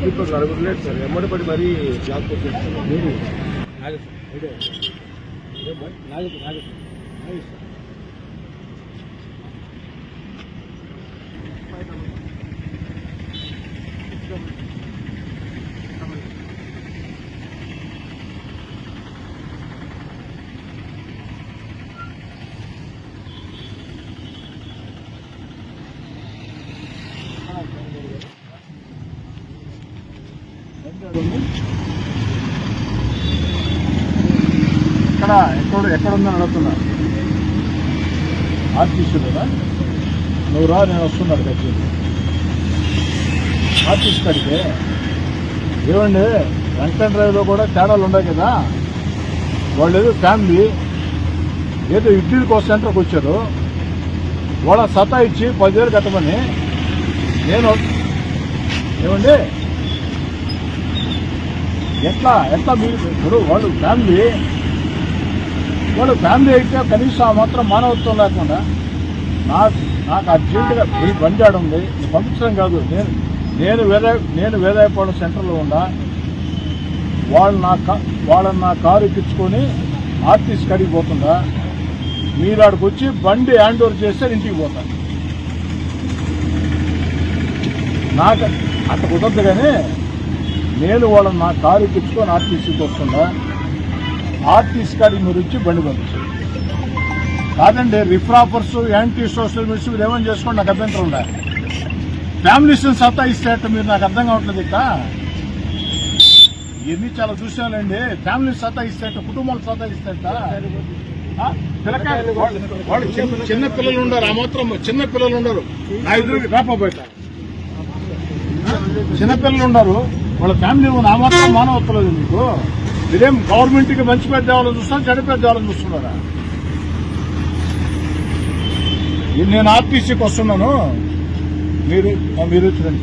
ఇప్పుడు నలుగురు లేదు సార్ ఎమ్మడి పడి మరీ? బ్లాక్ కొట్టేస్తున్నారు ఇక్కడ ఎక్కడ ఎక్కడ ఉందని అడుగుతున్నా. ఆర్టీసీ కదా నువ్వు రా నేను వస్తున్నాడు కచ్చి ఆర్టీసీ కడితే ఏమండి? వెంకట డ్రైవ్లో కూడా తేడాలు ఉన్నాయి కదా? వాళ్ళు ఏదో ఫ్యామిలీ ఏదో ఇడ్లీ కోసం సెంటర్కి వచ్చారు. వాళ్ళ సతా ఇచ్చి పదివేలు కట్టమని నేను ఏమండి? ఎట్లా ఎట్లా మీరు ఇప్పుడు వాళ్ళు ఫ్యామిలీ వాళ్ళు ఫ్యామిలీ అయితే కనీసం ఆ మాత్రం మానవత్వం లేకుండా నాకు నాకు అర్జెంటుగా ఈ బండి ఆడ ఉంది పంపించడం కాదు. నేను నేను వేరే నేను వేదాయపాడు సెంటర్లో ఉండా వాళ్ళు నా వాళ్ళని నా కారు ఎక్కించుకొని ఆర్టీసీ కడిగి పోతుందా? మీరు ఆడికి వచ్చి బండి హ్యాండ్ ఓవర్ చేస్తే ఇంటికి పోతాను నాకు అంత కుదరదు కానీ నేను వాళ్ళని నా కారు ఎక్కించుకొని ఆర్టీసీకి వస్తుందా ఆర్టీసీ కాడికి మీరు వచ్చి బండి పంపించారు. కాదండి రిఫ్రాపర్స్ యాంటీ సోషల్ మీడియా మీరు ఏమని చేసుకోండి నాకు అభ్యంతరం ఉందా ఫ్యామిలీస్ సత్తా ఇస్తే మీరు నాకు అర్థం కావట్లేదు ఇక ఇవన్నీ చాలా చూసానండి ఫ్యామిలీ సత్తా ఇస్తే కుటుంబాలు సత్తా ఇస్తే వాళ్ళు చిన్న- చిన్న పిల్లలు ఉండరు ఆ మాత్రం చిన్న పిల్లలు ఉండరు. నా ఎదురు రాపబోయట చిన్నపిల్లలు ఉన్నారు వాళ్ళ ఫ్యామిలీ నా మాత్రం మానవత్తలేదు మీకు మీరేం గవర్నమెంట్కి మంచి పేరు తేవాలని చూస్తున్నారు చెడు పేరు చూస్తున్నారా? నేను ఆర్టీసీకి వస్తున్నాను. మీరు ఆ, మీరు వచ్చిరండి